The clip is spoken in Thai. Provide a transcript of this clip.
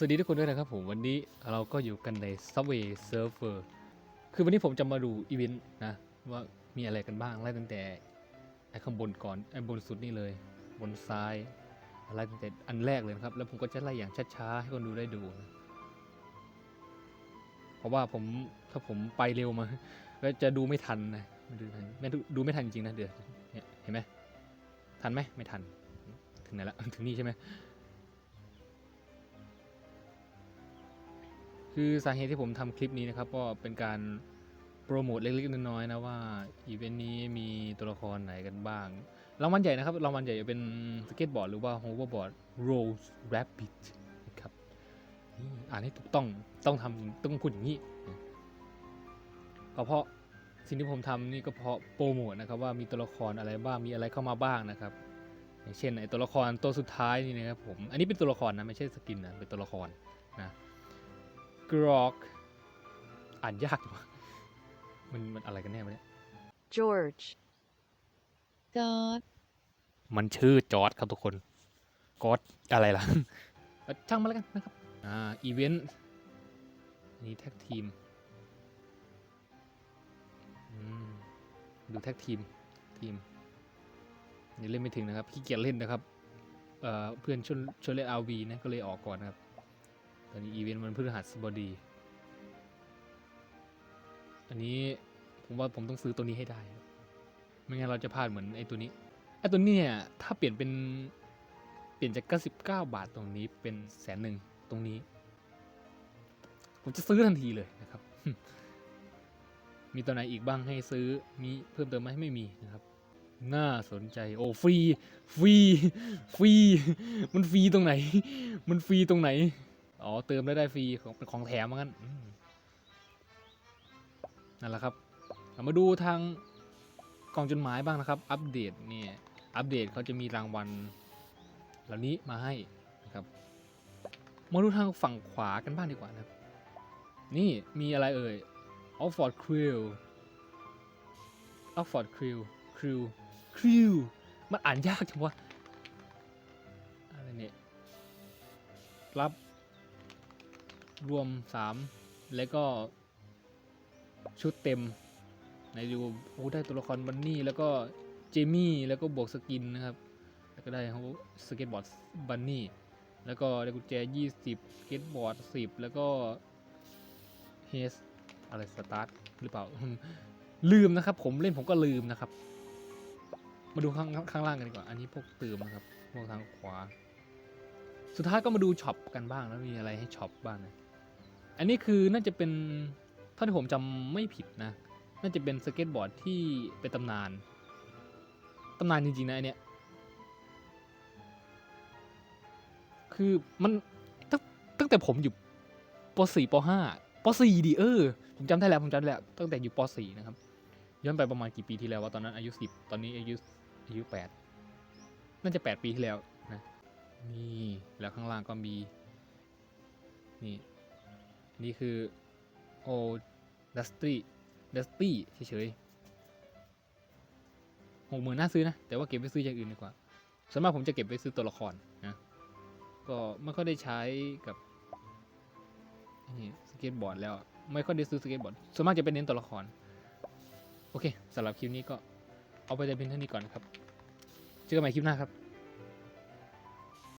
สวัสดีทุกคนด้วยนะครับผมวันนี้เราก็อยู่กันใน Subway Surfer คือวันนี้ผมจะมาดูอีเวนต์นะว่ามีอะไรกันบ้างไล่ตั้งแต่ไอ้ข้างบนก่อนไอ้บนสุดนี่เลย บนซ้ายไล่ตั้งแต่อันแรกเลยนะครับ แล้วผมก็จะไล่อย่างช้าๆให้คนดูได้ดูนะเพราะว่าผมถ้าผมไปเร็วมาก็จะดูไม่ทันนะไม่ดูทันไม่ดูไม่ทันจริงๆนะเดี๋ยวเนี่ยเห็นไหมทันไหมไม่ทัน ถึงไหนละถึงนี่ใช่ไหม คือสาเหตุที่ผมทำคลิปนี้นะครับ ก็เป็นการโปรโมทเล็กๆน้อยๆนะว่าอีเวนต์นี้มีตัวละครไหนกันบ้างรางวัลใหญ่นะครับรางวัลใหญ่จะเป็นสเก็ตบอร์ดหรือว่าโฮเวอร์บอร์ด Rose Rabbit นะครับอ่านให้ถูกต้องต้องทำต้องพูดอย่างนี้ก็เพราะสิ่งที่ผมทำนี่ก็เพราะโปรโมทนะครับว่ามีตัวละครอะไรบ้างมีอะไรเข้ามาบ้างนะครับอย่างเช่นไอตัวละครตัวสุดท้ายนี่นะครับผมอันนี้เป็นตัวละครนะไม่ใช่สกินนะเป็นตัวละครนะ กรอกอ่านยากจังวะมันมันอะไรกันแน่วะเนี่ย George, จอร์ดมันชื่อจอร์ดครับทุกคนกอดอะไรล่ะเอ้ยช่างมาแล้วกันนะครับ อ่า อีเวนต์อันนี้แท็กทีมอืมดูแท็กทีม ทีมนี่เล่นไม่ถึงนะครับขี้เกียจเล่นนะครับเอ่อเพื่อนชวนชวนเล่น RV นะ ก็เลยออกก่อนนะครับ ตอนนี้อีเวนต์มันพฤหัสบดี อันนี้ผมว่าผมต้องซื้อตัวนี้ให้ได้ ไม่งั้นเราจะพลาดเหมือนไอ้ตัวนี้ ไอ้ตัวนี้เนี่ยถ้าเปลี่ยนเป็นเปลี่ยนจาก 99 บาทตรงนี้เป็นแสนหนึ่งตรงนี้ ผมจะซื้อทันทีเลยนะครับ มีตัวไหนอีกบ้างให้ซื้อ มีเพิ่มเติมไหมไม่มีนะครับ น่าสนใจ โอ้ฟรี ฟรี ฟรี มันฟรีตรงไหน มันฟรีตรงไหน อ๋อเติมได้ได้ฟรีของเป็นของแถมเหมือนกันนั่นแหละครับามาดูทางกล่องจดหมายบ้างนะครับ อัปเดตเนี่ยอัปเดตเขาจะมีรางวัลเหล่านี้มาให้นะครับมาดูทางฝั่งขวากันบ้างดีกว่านะครับ นี่มีอะไรเอ่ย Oxford Crew Oxford Crew Crew Crew มันอ่านยากจังวะอะไรเนี่ยรับ รวม 3 แล้วก็ชุดเต็มในดูโอ้ได้ตัวละครบันนี่แล้วก็เจมี่แล้วก็บวกสกินนะครับ แล้วก็ได้สเก็ตบอร์ดบันนี่แล้วก็ได้กุญแจ 20สเก็ตบอร์ด 10 แล้วก็เฮสอะไรสตาร์ทหรือเปล่า ลืมนะครับ ผมเล่นผมก็ลืมนะครับ มาดูข้างข้างล่างกันดีกว่า อันนี้พวกเติมนะครับ พวกทางขวา สุดท้ายก็มาดูช็อปกันบ้างแล้วมีอะไรให้ช็อปบ้างนะ อันนี้คือน่าจะเป็นถ้าที่ผมจำไม่ผิดนะ น่าจะเป็นสเก็ตบอร์ดที่เป็นตำนาน ตำนานจริงๆนะอันเนี้ย คือมันตั้งตั้งแต่ผมอยู่ป .4 ป .5 ป .4 ดิเออ ผมจำได้แล้วผมจำได้แล้ว ตั้งแต่อยู่ป .4 นะครับ ย้อนไปประมาณกี่ปีที่แล้วว่าตอนนั้นอายุ 10 ตอนนี้อายุอายุ 8 น่าจะ 8 ปีที่แล้วนะ นี่ แล้วข้างล่างก็มี นี่ นี่คือโอดัสตี้ดัสตี้เฉยๆหกหมื่นน่าซื้อนะ แต่ว่าเก็บไว้ซื้ออย่างอื่นดีกว่าส่วนมากผมจะเก็บไว้ซื้อตัวละครนะ ก็ไม่ค่อยได้ใช้กับนี่สเก็ตบอร์ดแล้ว ไม่ค่อยได้ซื้อสเก็ตบอร์ด ส่วนมากจะเป็นเน้นตัวละคร โอเคสำหรับคลิปนี้ก็เอาไปแต่เพียงเท่านี้ก่อนครับ เจอกันใหม่คลิปหน้าครับ